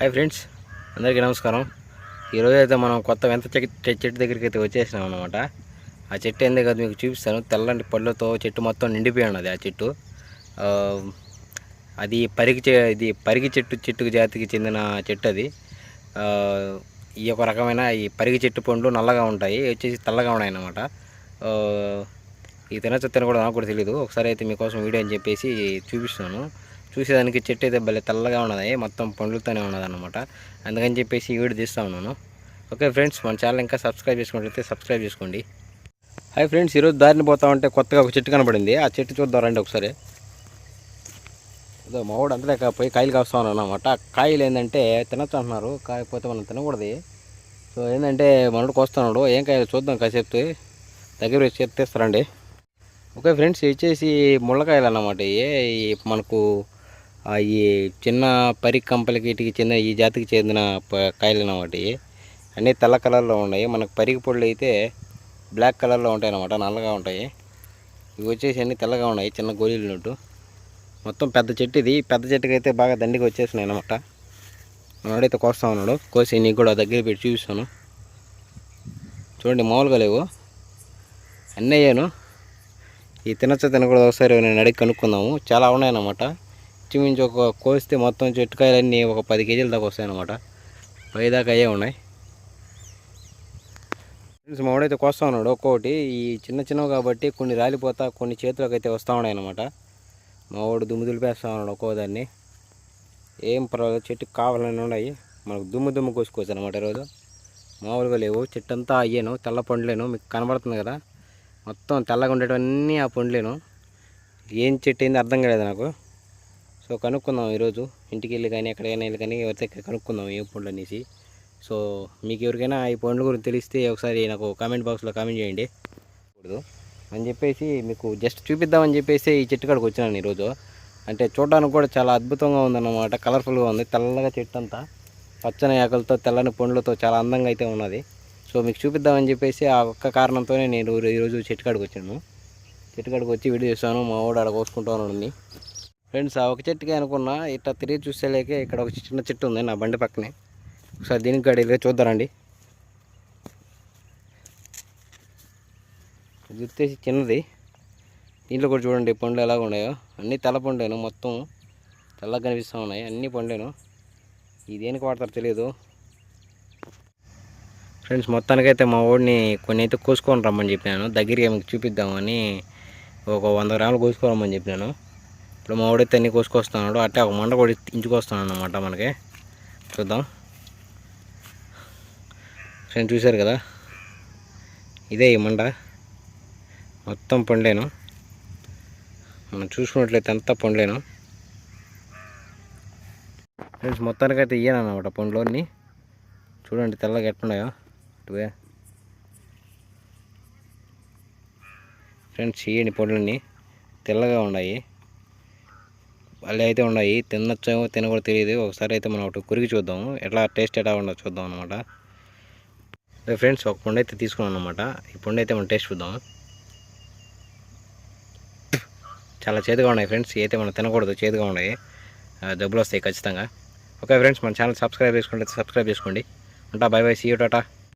Hi friends అందరికీ నమస్కారం. ఈరోజు అయితే మనం కొత్త వెంత చెట్టు చెట్టు దగ్గరికి అయితే వచ్చేసినాం అనమాట ఆ చెట్టు ఏందే కదా మీకు చూపిస్తాను. తెల్లంటి పళ్ళతో చెట్టు మొత్తం నిండిపోయి ఉన్నది ఆ చెట్టు. అది పరిగి చె ఇది పరిగి చెట్టు చెట్టుకు జాతికి చెందిన చెట్టు అది. ఈ యొక్క రకమైన ఈ పరిగి చెట్టు పండ్లు నల్లగా ఉంటాయి. వచ్చేసి తెల్లగా ఉన్నాయి అన్నమాట. ఈ ఈ తినచ్చ తినకూడదు నాకు కూడా తెలియదు ఒకసారి అయితే మీకోసం వీడియో అని చెప్పేసి చూపిస్తున్నాను చూసేదానికి చెట్టు అయితే భలే తెల్లగా ఉన్నది. మొత్తం పండ్లతోనే ఉన్నది అనమాట అందుకని చెప్పేసి ఈ వీడియో తీస్తా ఉన్నాను. ఓకే ఫ్రెండ్స్ మన ఛానల్ ఇంకా సబ్స్క్రైబ్ చేసుకున్నట్లయితే సబ్స్క్రైబ్ చేసుకోండి. హాయ్ ఫ్రెండ్స్ ఈరోజు దారిని పోతా ఉంటే కొత్తగా ఒక చెట్టు కనబడింది. ఆ చెట్టు చూద్దాం రండి ఒకసారి. ఇదో మా వాడు అంతలేక పోయి కాయలు కాస్తా ఉన్నాను అనమాట కాయలు ఏంటంటే తినచ్చు అంటున్నారు కాయకపోతే మనం తినకూడదు. సో ఏంటంటే మనడు కోస్తున్నాడు ఏం కాయలు చూద్దాం కాసేపు. దగ్గర వచ్చి ఎత్తేస్తారండి ఓకే ఫ్రెండ్స్ ఇచ్చేసి వచ్చేసి ముళ్ళకాయలు అన్నమాట ఇవి. ఈ మనకు ఈ చిన్న పరి కంపలకి వీటికి చెందిన ఈ జాతికి చెందిన కాయలు అన్నమాట అన్నీ తెల్ల కలర్లో ఉన్నాయి. మనకు పరికి పొళ్ళు అయితే బ్లాక్ కలర్లో ఉంటాయి అన్నమాట. నల్లగా ఉంటాయి. ఇవి వచ్చేసి అన్నీ తెల్లగా ఉన్నాయి. చిన్న గోళీలు ఉన్నట్టు. మొత్తం పెద్ద చెట్టు ఇది. పెద్ద చెట్టుకి అయితే బాగా దండిగా వచ్చేసినాయి అనమాట మనోడైతే కోస్తా ఉన్నాడు. కోసి నీకు కూడా దగ్గర పెట్టి చూపిస్తాను. చూడండి మామూలుగా లేవు. అన్నీ అయ్యాను. ఈ తినచ్చ తినకూడదు ఒకసారి నేను అడిగి కనుక్కుందాము. చాలా ఉన్నాయన్నమాట ఇంచుమించు ఒక కోస్తే మొత్తం చెట్టుకాయలన్నీ ఒక పది కేజీల దాకా వస్తాయన్నమాట. అనమాట దాకా అయ్యే ఉన్నాయి. ఫ్రెండ్స్ మా వాడైతే కోస్తా ఉన్నాడు. ఒక్కొక్కటి ఈ చిన్న చిన్నవి కాబట్టి కొన్ని రాలిపోతా కొన్ని చేతులకు అయితే వస్తూ ఉన్నాయి అనమాట మా వాడు దుమ్ము దులిపేస్తా ఉన్నాడు ఒక్కో దాన్ని ఏం పర్వాలేదు చెట్టుకు కావాలని ఉన్నాయి. మనకు దుమ్ము దుమ్ము కోసుకోవచ్చు అనమాట ఈరోజు. మామూలుగా లేవు. చెట్టు అంతా అయ్యాను తెల్ల పండ్లేను. మీకు కనబడుతుంది కదా. మొత్తం తెల్లగా ఉండేటివన్నీ ఆ పండ్లేను. ఏం చెట్టు అయింది అర్థం కాలేదు నాకు. సో కనుక్కుందాం ఈరోజు ఇంటికి వెళ్ళి కానీ ఎక్కడికైనా వెళ్ళి కానీ ఎవరితో కనుక్కుందాం ఏ పండ్లు అనేసి. సో మీకు ఎవరికైనా ఈ పండ్ల గురించి తెలిస్తే ఒకసారి నాకు కామెంట్ బాక్స్లో కామెంట్ చేయండి. అని చెప్పేసి మీకు జస్ట్ చూపిద్దామని చెప్పేసి ఈ చెట్టు కాడికి వచ్చినాను ఈరోజు. అంటే చూడడానికి కూడా చాలా అద్భుతంగా ఉందన్నమాట. కలర్ఫుల్గా ఉంది. తెల్లగా చెట్టు అంతా. పచ్చని ఆకులతో తెల్లని పండ్లతో చాలా అందంగా అయితే ఉన్నది. సో మీకు చూపిద్దామని చెప్పేసి ఆ ఒక్క కారణంతోనే నేను ఈరోజు చెట్టు కాడికి వచ్చాను చెట్టు కాడికి వచ్చి వీడియో చేశాను మా వాడు ఆడ కోసుకుంటూ ఉన్నాడు ఫ్రెండ్స్ ఆ ఒక చెట్టుకే అనుకున్నా ఇట్లా తిరిగి చూసేలేకే ఇక్కడ ఒక చిన్న చెట్టు ఉంది నా బండి పక్కనే. ఒకసారి దీనికి గడి చూద్దారండి. ఇది చిన్నది. దీంట్లో కూడా చూడండి పండ్లు ఎలాగ ఉన్నాయో. అన్నీ తెల్ల పండును మొత్తం. తెల్లగా కనిపిస్తూ ఉన్నాయి. అన్నీ పండును. ఇది దేనికి వాడతారో తెలియదు ఫ్రెండ్స్ మొత్తానికైతే మా వాడిని కొన్ని అయితే కోసుకొని రమ్మని చెప్పినాను. దగ్గరికి మీకు చూపిద్దామని ఒక వంద గ్రాములు కోసుకోరమ్మని చెప్పినాను. ఇప్పుడు మా వాడైతే తన్ని కోసుకొస్తున్నాడు అట్టే ఒక మంట కూడా ఇంచుకొస్తున్నాడు అనమాట మనకి. చూద్దాం. ఫ్రెండ్స్ చూశారు కదా? ఇదే ఈ మండ. మొత్తం పండ్లేను. మనం చూసుకున్నట్లయితే అంతా పండ్లేను. ఫ్రెండ్స్ మొత్తానికైతే ఇయ్యాను అనమాట పండ్లోని చూడండి తెల్లగా ఎట్టున్నాయో ఇటువే ఫ్రెండ్స్ ఇయ్యండి పండ్లన్నీ. తెల్లగా ఉన్నాయి. వాళ్ళు అయితే ఉన్నాయి. తినొచ్చేమో తినకూడదు తెలియదు. ఒకసారి అయితే మనం ఒకటి కురికి చూద్దాము. ఎట్లా టేస్ట్ ఎలా ఉండదు చూద్దాం అనమాట ఫ్రెండ్స్ ఒక పండు అయితే తీసుకున్నాం అనమాట ఈ పండు అయితే మనం టేస్ట్ చూద్దాం చాలా చేదుగా ఉన్నాయి ఫ్రెండ్స్. అయితే మనం తినకూడదు. చేదుగా ఉన్నాయి. జబ్బులు వస్తాయి ఖచ్చితంగా. ఓకే ఫ్రెండ్స్ మన ఛానల్ సబ్స్క్రైబ్ చేసుకుంటే సబ్స్క్రైబ్ చేసుకోండి. ఉంటా bye bye. See you tata.